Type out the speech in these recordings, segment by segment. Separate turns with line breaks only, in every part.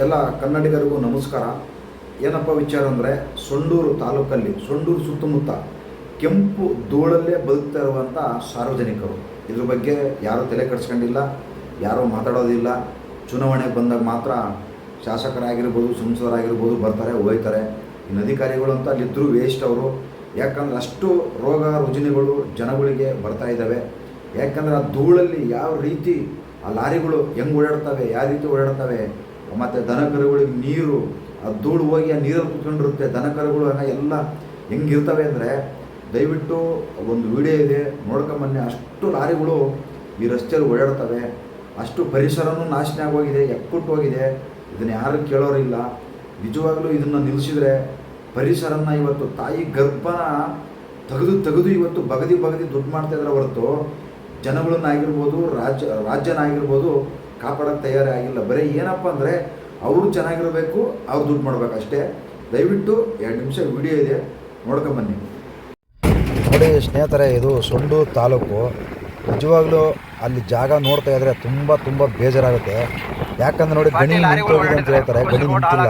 ಎಲ್ಲ ಕನ್ನಡಿಗರಿಗೂ ನಮಸ್ಕಾರ. ಏನಪ್ಪ ವಿಚಾರ ಅಂದರೆ ಸೊಂಡೂರು ತಾಲೂಕಲ್ಲಿ, ಸೊಂಡೂರು ಸುತ್ತಮುತ್ತ ಕೆಂಪು ಧೂಳಲ್ಲೇ ಬದುಕ್ತಾ ಇರುವಂಥ ಸಾರ್ವಜನಿಕರು. ಇದ್ರ ಬಗ್ಗೆ ಯಾರೂ ತಲೆ ಕಟ್ಸ್ಕೊಂಡಿಲ್ಲ ಯಾರೂ ಮಾತಾಡೋದಿಲ್ಲ. ಚುನಾವಣೆಗೆ ಬಂದಾಗ ಮಾತ್ರ ಶಾಸಕರಾಗಿರ್ಬೋದು, ಸಂಸದರಾಗಿರ್ಬೋದು ಬರ್ತಾರೆ ಹೋಗ್ತಾರೆ ಇನ್ನು ಅಧಿಕಾರಿಗಳು ಅಂತ ಅಲ್ಲಿದ್ದರೂ ವೇಸ್ಟ್ ಅವರು. ಯಾಕಂದ್ರೆ ಅಷ್ಟು ರೋಗ ರುಜಿನಿಗಳು ಜನಗಳಿಗೆ ಬರ್ತಾ ಇದ್ದಾವೆ. ಯಾಕಂದ್ರೆ ಆ ಧೂಳಲ್ಲಿ ಯಾವ ರೀತಿ ಆ ಲಾರಿಗಳು ಹೆಂಗೆ ಓಡಾಡ್ತವೆ, ಯಾವ ರೀತಿ ಓಡಾಡ್ತವೆ ಮತ್ತು ದನ ಕರುಗಳಿಗೆ ನೀರು, ಆ ಧೂಳು ಹೋಗಿ ಆ ನೀರಲ್ಲಿ ಕುತ್ಕೊಂಡಿರುತ್ತೆ. ದನ ಕರುಗಳು ಹಂಗೆ ಎಲ್ಲ ಹೆಂಗಿರ್ತವೆ ಅಂದರೆ ದಯವಿಟ್ಟು ಒಂದು ವಿಡಿಯೋ ಇದೆ. ನೋಡ್ಕೊಂಬನ್ನಿ ಅಷ್ಟು ಲಾರಿಗಳು ಈ ರಸ್ತೆಯಲ್ಲಿ ಓಡಾಡ್ತವೆ. ಅಷ್ಟು ಪರಿಸರನೂ ನಾಶನ ಆಗೋಗಿದೆ. ಹೋಗಿದೆ. ಇದನ್ನು ಯಾರು ಕೇಳೋರಿಲ್ಲ. ನಿಜವಾಗ್ಲೂ ಇದನ್ನು ನಿಲ್ಲಿಸಿದರೆ ಪರಿಸರನ ಇವತ್ತು ತಾಯಿ ಗರ್ಭನ ತೆಗೆದು ತೆಗೆದು ಇವತ್ತು ಬಗದಿ ಬಗದಿ ದುಡ್ಡು ಮಾಡ್ತಾ ಇದ್ರೆ ಹೊರತು ಜನಗಳನ್ನಾಗಿರ್ಬೋದು, ರಾಜ್ಯ, ರಾಜ್ಯನಾಗಿರ್ಬೋದು ಕಾಪಾಡೋಕ್ಕೆ ತಯಾರಿ ಆಗಿಲ್ಲ ಬರೀ ಏನಪ್ಪ ಅಂದರೆ ಅವರು ಚೆನ್ನಾಗಿರಬೇಕು, ಅವ್ರು ದುಡ್ಡು ಮಾಡಬೇಕು ಅಷ್ಟೇ. ದಯವಿಟ್ಟು ಎರಡು ನಿಮಿಷ ವಿಡಿಯೋ ಇದೆ ನೋಡ್ಕೊಂಬನ್ನಿ
ನೋಡಿ ಸ್ನೇಹಿತರೆ, ಇದು ಸೊಂಡು ತಾಲೂಕು. ನಿಜವಾಗ್ಲೂ ಅಲ್ಲಿ ಜಾಗ ನೋಡ್ತಾ ಇದ್ರೆ ತುಂಬ ತುಂಬ ಬೇಜಾರಾಗುತ್ತೆ. ಯಾಕಂದ್ರೆ ನೋಡಿ ಗಣಿ ನಿಂತೋಗಿದೆ ಅಂತ ಹೇಳ್ತಾರೆ. ಗಣಿ ನಿಂತಿಲ್ಲ.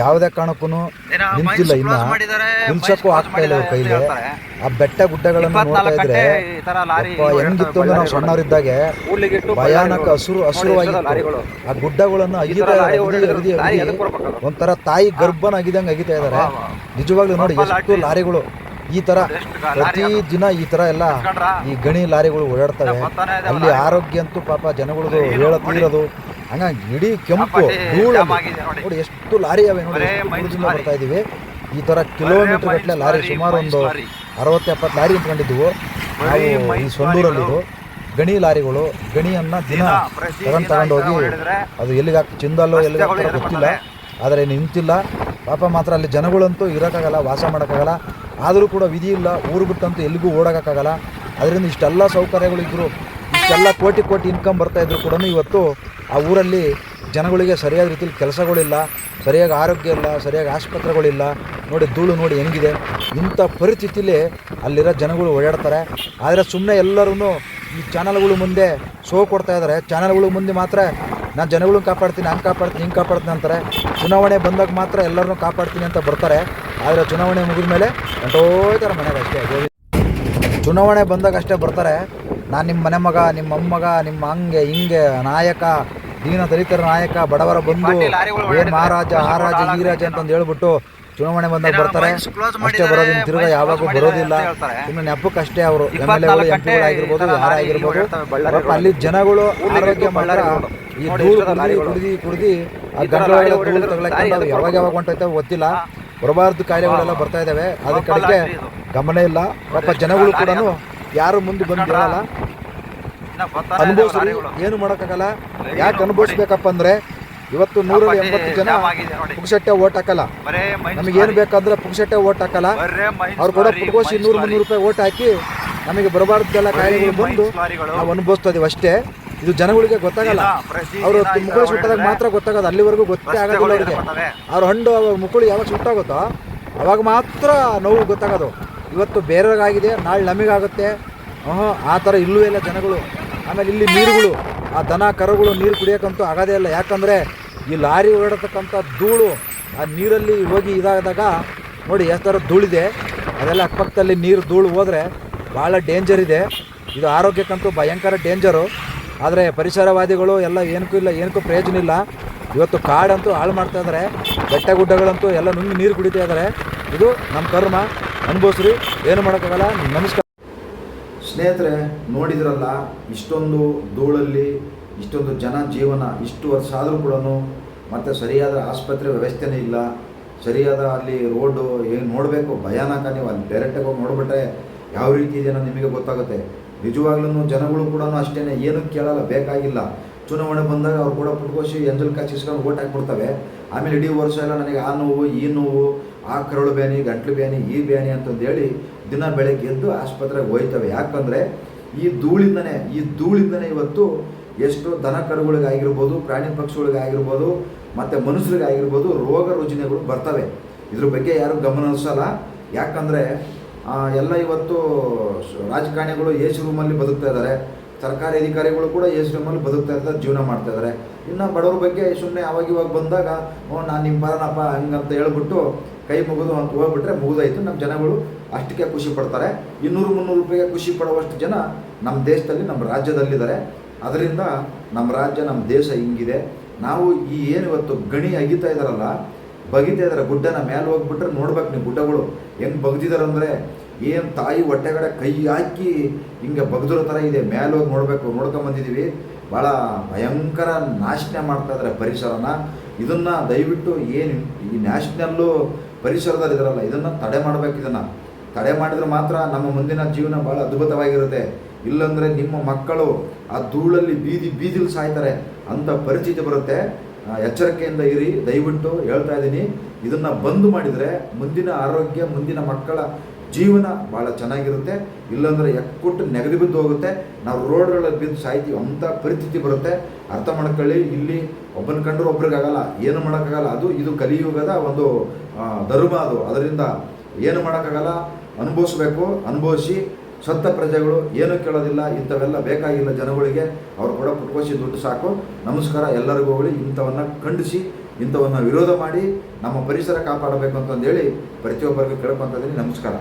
ಯಾವುದೇ ಕಾರಣಕ್ಕೂ ನಿಂತಿಲ್ಲ ಇನ್ನ. ಹಿಂಸಕ್ಕೂ ಆಗ್ತಾ ಇಲ್ಲ ಕೈಲಿ. ಆ ಬೆಟ್ಟ ಗುಡ್ಡಗಳನ್ನು ನೋಡ್ತಾ ಇದ್ರೆ ಹೆಂಗಿತ್ತು ಅಂದ್ರೆ ನಾವು ಸಣ್ಣವರಿದ್ದಾಗೆ ಭಯಾನಕ ಹಸುರು ಹಸಿರುವಾಗಿತ್ತು ಆ ಗುಡ್ಡಗಳನ್ನು ಅಗಿತಾ ಅಗದಿ ಅಗದಿ. ಅಗದಿ ಒಂಥರ ತಾಯಿ ಗರ್ಭನ ಅಗಿದಂಗೆ ಅಗಿತಾ ಇದ್ದಾರೆ. ನಿಜವಾಗ್ಲೂ ನೋಡಿ ಎಷ್ಟು ಲಾರಿಗಳು ಈ ತರ ಪ್ರತಿ ದಿನ ಈ ತರ ಎಲ್ಲ ಈ ಗಣಿ ಲಾರಿಗಳು ಓಡಾಡ್ತವೆ. ಅಲ್ಲಿ ಆರೋಗ್ಯ ಅಂತೂ ಪಾಪ ಜನಗಳದು ಹೇಳ ತೀರೋದು ಹಂಗಾಗಿ ಇಡೀ ಕೆಂಪು ಧೂಳು ನೋಡಿ. ಎಷ್ಟು ಲಾರಿ ಅವೆ ನೋಡಿ ಬರ್ತಾ ಇದೀವಿ ಈ ತರ ಕಿಲೋಮೀಟರ್ ಗಟ್ಟಲೆ ಲಾರಿ ಸುಮಾರು ಒಂದು ಅರವತ್ತು ಎಪ್ಪತ್ತು ಲಾರಿ ನಿಂತ್ಕೊಂಡಿದ್ವು. ನಾವು ಈ ಸೊಂಡೂರಲ್ಲಿದ್ದು ಗಣಿ ಲಾರಿಗಳು ಗಣಿಯನ್ನ ದಿನ ತಗೊಂಡು ತಗೊಂಡು ಹೋಗಿ ಅದು ಎಲ್ಲಿಗೆ ಚಿಂದಲ್ಲೋ ಎಲ್ಲಿಗೆ ಗೊತ್ತಿಲ್ಲ. ಆದರೆ ನಿಂತಿಲ್ಲ. ಪಾಪ ಮಾತ್ರ ಅಲ್ಲಿ ಜನಗಳಂತೂ ಇರೋಕ್ಕಾಗಲ್ಲ ವಾಸ ಮಾಡೋಕ್ಕಾಗಲ್ಲ. ಆದರೂ ಕೂಡ ವಿಧಿ ಇಲ್ಲ. ಊರು ಬಿಟ್ಟಂತೂ ಎಲ್ಲಿಗೂ ಓಡೋಕ್ಕಾಗಲ್ಲ ಅದರಿಂದ ಇಷ್ಟೆಲ್ಲ ಸೌಕರ್ಯಗಳಿದ್ದರು ಇಷ್ಟೆಲ್ಲ ಕೋಟಿ ಕೋಟಿ ಇನ್ಕಮ್ ಬರ್ತಾ ಇದ್ರು ಕೂಡ ಇವತ್ತು ಆ ಊರಲ್ಲಿ ಜನಗಳಿಗೆ ಸರಿಯಾದ ರೀತಿಯಲ್ಲಿ ಕೆಲಸಗಳಿಲ್ಲ, ಸರಿಯಾಗಿ ಆರೋಗ್ಯ ಇಲ್ಲ, ಸರಿಯಾಗಿ ಆಸ್ಪತ್ರೆಗಳಿಲ್ಲ. ನೋಡಿ ಧೂಳು ನೋಡಿ ಹೆಂಗಿದೆ. ಇಂಥ ಪರಿಸ್ಥಿತಿಲಿ ಅಲ್ಲಿರೋ ಜನಗಳು ಓಡಾಡ್ತಾರೆ. ಆದರೆ ಸುಮ್ಮನೆ ಎಲ್ಲರೂ ಈ ಚಾನಲ್ಗಳು ಮುಂದೆ ಶೋ ಕೊಡ್ತಾ ಇದ್ದಾರೆ ಚಾನಲ್ಗಳು ಮುಂದೆ ಮಾತ್ರ ನಾನು ಜನಗಳನ್ನ ಕಾಪಾಡ್ತೀನಿ ಹಂಗೆ ಕಾಪಾಡ್ತೀನಿ, ಹಿಂಗೆ ಕಾಪಾಡ್ತೀನಿ ಅಂತಾರೆ. ಚುನಾವಣೆ ಬಂದಾಗ ಮಾತ್ರ ಎಲ್ಲರನ್ನೂ ಕಾಪಾಡ್ತೀನಿ ಅಂತ ಬರ್ತಾರೆ. ಆದರೆ ಚುನಾವಣೆ ಮುಗಿದ ಮೇಲೆ ಹೊಂಟೋಯ್ತಾರೆ ಮನೆಗೆ ಅಷ್ಟೇ ಚುನಾವಣೆ ಬಂದಾಗ ಅಷ್ಟೇ ಬರ್ತಾರೆ. ನಾನು ನಿಮ್ಮ ಮನೆ ಮಗ ನಿಮ್ಮ ಅಮ್ಮಗ ನಿಮ್ಮ ಹಂಗೆ, ಹಿಂಗೆ, ನಾಯಕ ದೀನ ದಲಿತರ ನಾಯಕ ಬಡವರ ಬಂದು ಏನ್ ಮಹಾರಾಜ ಆ ರಾಜ ಈ ರಾಜ ಅಂತಂದು ಹೇಳ್ಬಿಟ್ಟು ಚುನಾವಣೆ ಬಂದಾಗ ಬರ್ತಾರೆ. ಅಷ್ಟೇ ಬರೋದಿನ ತಿರುಗಾ ಯಾವಾಗೂ ಬರೋದಿಲ್ಲ. ಸುಮ್ಮನೆ ನೆಪಕ್ಕಷ್ಟೇ ಅವರು ಎಂ ಎಲ್ ಎಗಳು ಎಂ ಪಿಗಳಾಗಿರ್ಬೋದು ಯಾರಾಗಿರ್ಬೋದು. ಅಲ್ಲಿ ಜನಗಳು ಆರೋಗ್ಯ ಮಾಡ್ತಾರೆ ಈ ಧೂಳು ಕುಡ್ದು ಕುಡಿದು ಕುಡ್ದು ಆ ಧೂಳು ತಗೊಳಕ್ಕೆ ಯಾವಾಗ ಯಾವಾಗ ಹೊಂಟೈತೆ ಗೊತ್ತಿಲ್ಲ. ಬರಬಾರ್ದು ಕಾಯಿಲೆಗಳೆಲ್ಲ ಬರ್ತಾ ಇದ್ದಾವೆ ಅದ್ರ ಕಡೆಗೆ ಗಮನ ಇಲ್ಲ. ಪಾಪ ಜನಗಳು ಕೂಡ ಯಾರು ಮುಂದೆ ಬಂದಿರಲ್ಲ. ಅನುಭವಿಸ್ರಿ. ಏನು ಮಾಡೋಕ್ಕಾಗಲ್ಲ? ಯಾಕೆ ಅನುಭವಿಸ್ಬೇಕಪ್ಪ ಅಂದ್ರೆ ಇವತ್ತು ನೂರಲ್ಲಿ ಎಂಬತ್ತು ಜನ ಪುಕ್ಷಟ್ಟೆ ಓಟ್ ಹಾಕಲ್ಲ. ನಮಗೆ ಏನು ಬೇಕಾದ್ರೆ ಪುಕ್ಷಟ್ಟೆ ಓಟ್ ಹಾಕಲ್ಲ. ಅವ್ರು ಕೂಡ ಪುಟ್ಕೋಸಿ ನೂರು ಮುನ್ನೂರು ರೂಪಾಯಿ ಓಟ್ ಹಾಕಿ ನಮಗೆ ಬರಬಾರ್ದೆಲ್ಲ ಕಾಯಿಲೆಗಳು ಬಂದು ನಾವು ಅನುಭವಿಸ್ತಾ ಇದೀವಿ ಅಷ್ಟೇ. ಇದು ಜನಗಳಿಗೆ ಗೊತ್ತಾಗಲ್ಲ. ಅವರು ಮುಕ್ಕಳು ಸುಟ್ಟದಾಗ ಮಾತ್ರ ಗೊತ್ತಾಗೋದು. ಅಲ್ಲಿವರೆಗೂ ಗೊತ್ತೇ ಆಗೋದಿಲ್ಲ ಅವರಿಗೆ. ಅವ್ರ ಹಣ್ಣು ಅವ್ರ ಮುಕ್ಕಳು ಯಾವಾಗ ಸುಟ್ಟಾಗುತ್ತೋ ಅವಾಗ ಮಾತ್ರ ನೋವು ಗೊತ್ತಾಗೋದು. ಇವತ್ತು ಬೇರೆಯವ್ರಿಗಾಗಿದೆ ನಾಳೆ ನಮಗಾಗುತ್ತೆ. ಹ್ಞೂ ಆ ಥರ ಇಲ್ಲೂ ಇಲ್ಲ ಜನಗಳು. ಆಮೇಲೆ ಇಲ್ಲಿ ನೀರುಗಳು, ಆ ದನ, ಕರುಗಳು ನೀರು ಕುಡಿಯೋಕ್ಕಂತೂ ಆಗೋದೇ ಇಲ್ಲ. ಯಾಕಂದರೆ ಈ ಲಾರಿ ಓಡಾಡತಕ್ಕಂಥ ಧೂಳು, ಆ ನೀರಲ್ಲಿ ಹೋಗಿ ಇದಾದಾಗ ನೋಡಿ ಎಷ್ಟರ ಧೂಳಿದೆ. ಅದೆಲ್ಲ ಅಕ್ಕಪಕ್ಕದಲ್ಲಿ ನೀರು ಧೂಳು ಹೋದರೆ ಭಾಳ ಡೇಂಜರ್ ಇದೆ. ಇದು ಆರೋಗ್ಯಕ್ಕಂತೂ ಭಯಂಕರ ಡೇಂಜರು ಆದರೆ ಪರಿಸರವಾದಿಗಳು ಎಲ್ಲ ಏನಕ್ಕೂ ಇಲ್ಲ, ಏನಕ್ಕೂ ಪ್ರಯೋಜನ ಇಲ್ಲ. ಇವತ್ತು ಕಾಡಂತೂ ಹಾಳು ಮಾಡ್ತಾ ಇದ್ದಾರೆ ಬೆಟ್ಟ ಗುಡ್ಡಗಳಂತೂ ಎಲ್ಲ ನುಂಗಿ ನೀರು ಕುಡಿತಾ ಇದ್ದಾರೆ ಇದು ನಮ್ಮ ಕರ್ಮ. ಅನುಭವಿಸ್ರಿ. ಏನು ಮಾಡೋಕ್ಕಾಗಲ್ಲ. ನಮಸ್ಕಾರ.
ಸ್ನೇಹಿತರೆ, ನೋಡಿದ್ರಲ್ಲ, ಇಷ್ಟೊಂದು ಧೂಳಲ್ಲಿ, ಇಷ್ಟೊಂದು ಜನ ಜೀವನ, ಇಷ್ಟು ವರ್ಷ ಆದರೂ ಕೂಡ ಮತ್ತು ಸರಿಯಾದ ಆಸ್ಪತ್ರೆ ವ್ಯವಸ್ಥೆನೇ ಇಲ್ಲ. ಸರಿಯಾದ ಅಲ್ಲಿ ರೋಡು ಏನು ನೋಡಬೇಕು, ಭಯಾನಕ ನೀವು ಅಲ್ಲಿ ಡೈರೆಕ್ಟಾಗಿ ಹೋಗಿ ನೋಡಿಬಿಟ್ರೆ ಯಾವ ರೀತಿ ಇದೆಯೋ ನಿಮಗೆ ಗೊತ್ತಾಗುತ್ತೆ. ನಿಜವಾಗ್ಲೂ ಜನಗಳು ಕೂಡ ಅಷ್ಟೇ ಏನು ಕೇಳಲ್ಲ, ಬೇಕಾಗಿಲ್ಲ. ಚುನಾವಣೆ ಬಂದಾಗ ಅವ್ರು ಕೂಡ ಪುಟ್ಕೋಸಿ ಎಂಜಲ್ ಕಾಚಿಸ್ಕೊಂಡು ಓಟ್ ಹಾಕ್ಬಿಡ್ತವೆ. ಆಮೇಲೆ ಇಡೀ ವರ್ಷ ಎಲ್ಲ ನನಗೆ ಆ ನೋವು, ಈ ನೋವು, ಆ ಕರಳು ಬ್ಯಾನಿ ಗಂಟ್ಲು ಬ್ಯಾನಿ ಈ ಬ್ಯಾನಿ ಅಂತಂದೇಳಿ ದಿನ ಬೆಳಗ್ಗೆ ಎದ್ದು ಆಸ್ಪತ್ರೆಗೆ ಹೋಯ್ತವೆ. ಯಾಕಂದರೆ ಈ ಧೂಳಿಂದನೇ ಈ ಧೂಳಿಂದನೇ ಇವತ್ತು ಎಷ್ಟು ದನ ಕರುಗಳಿಗಾಗಿರ್ಬೋದು, ಪ್ರಾಣಿ ಪಕ್ಷಿಗಳಿಗಾಗಿರ್ಬೋದು, ಮತ್ತು ಮನುಷ್ಯರಿಗಾಗಿರ್ಬೋದು ರೋಗ ರುಜಿನಗಳು ಬರ್ತವೆ. ಇದ್ರ ಬಗ್ಗೆ ಯಾರು ಗಮನ ಹರಿಸಲ್ಲ. ಯಾಕಂದರೆ ಎಲ್ಲ ಇವತ್ತು ರಾಜಕಾರಣಿಗಳು ಎ ಸಿ ರೂಮಲ್ಲಿ ಬದುಕ್ತಾ ಇದ್ದಾರೆ. ಸರ್ಕಾರಿ ಅಧಿಕಾರಿಗಳು ಕೂಡ ಸಿ ರೂಮಲ್ಲಿ ಬದುಕ್ತಾ ಇರ್ತಾರೆ, ಜೀವನ ಮಾಡ್ತಾ ಇದ್ದಾರೆ. ಇನ್ನು ಬಡವ್ರ ಬಗ್ಗೆ ಸುಮ್ಮನೆ ಅವಾಗಿವಾಗ ಬಂದಾಗ, ಓ, ನಾನು ನಿಮ್ಮ ಬರೋಣಪ್ಪ ಹಂಗಂತ ಹೇಳ್ಬಿಟ್ಟು ಕೈ ಮುಗಿದು ಅಂತ ಹೋಗ್ಬಿಟ್ರೆ ಮುಗಿದಾಯ್ತು. ನಮ್ಮ ಜನಗಳು ಅಷ್ಟಕ್ಕೆ ಖುಷಿ ಪಡ್ತಾರೆ. ಇನ್ನೂರು ಮುನ್ನೂರು ರೂಪಾಯಿಗೆ ಖುಷಿ ಪಡುವಷ್ಟು ಜನ ನಮ್ಮ ದೇಶದಲ್ಲಿ, ನಮ್ಮ ರಾಜ್ಯದಲ್ಲಿದ್ದಾರೆ. ಅದರಿಂದ ನಮ್ಮ ರಾಜ್ಯ, ನಮ್ಮ ದೇಶ ಹಿಂಗಿದೆ. ನಾವು ಈ ಏನು ಇವತ್ತು ಗಣಿ ಅಗಿತಾ ಇದ್ದಾರಲ್ಲ, ಬಗಿತಾ ಇದ್ದಾರೆ. ಗುಡ್ಡನ ಮೇಲೆ ಹೋಗ್ಬಿಟ್ರೆ ನೋಡ್ಬೇಕು ನೀವು ಗುಡ್ಡಗಳು. ಹೆಂಗೆ ಬಗ್ದಿದ್ದಾರೆ ಅಂದರೆ ಏನು ತಾಯಿ ಹೊಟ್ಟೆಗಡೆ ಕೈ ಹಾಕಿ ಹಿಂಗೆ ಬಗ್ದಿರೋ ಥರ ಇದೆ ಮೇಲೆ ನೋಡಬೇಕು ನೋಡಬೇಕು ನೋಡ್ಕೊಂಬಂದಿದ್ದೀವಿ ಭಾಳ ಭಯಂಕರ ನಾಶನೆ ಮಾಡ್ತಾ ಇದ್ದಾರೆ ಪರಿಸರನ. ಇದನ್ನು ದಯವಿಟ್ಟು ಏನು ಈ ನ್ಯಾಷನಲ್ಲು ಪರಿಸರದಲ್ಲಿ ಇದರಲ್ಲ, ಇದನ್ನು ತಡೆ ಮಾಡಬೇಕು ಇದನ್ನು. ತಡೆ ಮಾಡಿದ್ರೆ ಮಾತ್ರ ನಮ್ಮ ಮುಂದಿನ ಜೀವನ ಭಾಳ ಅದ್ಭುತವಾಗಿರುತ್ತೆ. ಇಲ್ಲಂದರೆ ನಿಮ್ಮ ಮಕ್ಕಳು ಆ ಧೂಳಲ್ಲಿ ಬೀದಿ, ಬೀದಿಲಿ ಸಾಯ್ತಾರೆ ಅಂಥ ಪರಿಸ್ಥಿತಿ ಬರುತ್ತೆ. ಎಚ್ಚರಿಕೆಯಿಂದ ಇರಿ, ದಯವಿಟ್ಟು ಹೇಳ್ತಾ ಇದ್ದೀನಿ. ಇದನ್ನು ಬಂದ್ ಮಾಡಿದರೆ ಮುಂದಿನ ಆರೋಗ್ಯ, ಮುಂದಿನ ಮಕ್ಕಳ ಜೀವನ ಭಾಳ ಚೆನ್ನಾಗಿರುತ್ತೆ. ಇಲ್ಲಾಂದರೆ ಎಕ್ಕುಟ್ಟು ನೆಗದಿ ಬಿದ್ದು ಹೋಗುತ್ತೆ. ನಾವು ರೋಡ್ಗಳಲ್ಲಿ ಬಿದ್ದು ಸಾಯ್ತೀವಿ ಅಂಥ ಪರಿಸ್ಥಿತಿ ಬರುತ್ತೆ. ಅರ್ಥ ಮಾಡ್ಕೊಳ್ಳಿ, ಇಲ್ಲಿ ಒಬ್ಬನ ಕಂಡ್ರೆ ಒಬ್ರಿಗಾಗಲ್ಲ, ಏನು ಮಾಡೋಕ್ಕಾಗಲ್ಲ. ಅದು, ಇದು ಕಲಿಯುಗದ ಒಂದು ಧರ್ಮ ಅದು. ಅದರಿಂದ ಏನು ಮಾಡೋಕ್ಕಾಗಲ್ಲ, ಅನುಭವಿಸ್ಬೇಕು, ಅನುಭವಿಸಿ. ಸತ್ತ ಪ್ರಜೆಗಳು, ಏನು ಕೇಳೋದಿಲ್ಲ, ಇಂಥವೆಲ್ಲ ಬೇಕಾಗಿಲ್ಲ ಜನಗಳಿಗೆ. ಅವ್ರು ಕೂಡ ಪುಟ್ಕೋಸಿ ದುಡ್ಡು ಸಾಕು. ನಮಸ್ಕಾರ, ಎಲ್ಲರಿಗೂ ಹೋಗಲಿ. ಇಂಥವನ್ನು ಖಂಡಿಸಿ, ಇಂಥವನ್ನು ವಿರೋಧ ಮಾಡಿ, ನಮ್ಮ ಪರಿಸರ ಕಾಪಾಡಬೇಕು ಅಂತಂದೇಳಿ ಪ್ರತಿಯೊಬ್ಬರಿಗೂ ಕೇಳ್ಕೊತಿದ್ದೀನಿ ನಮಸ್ಕಾರ.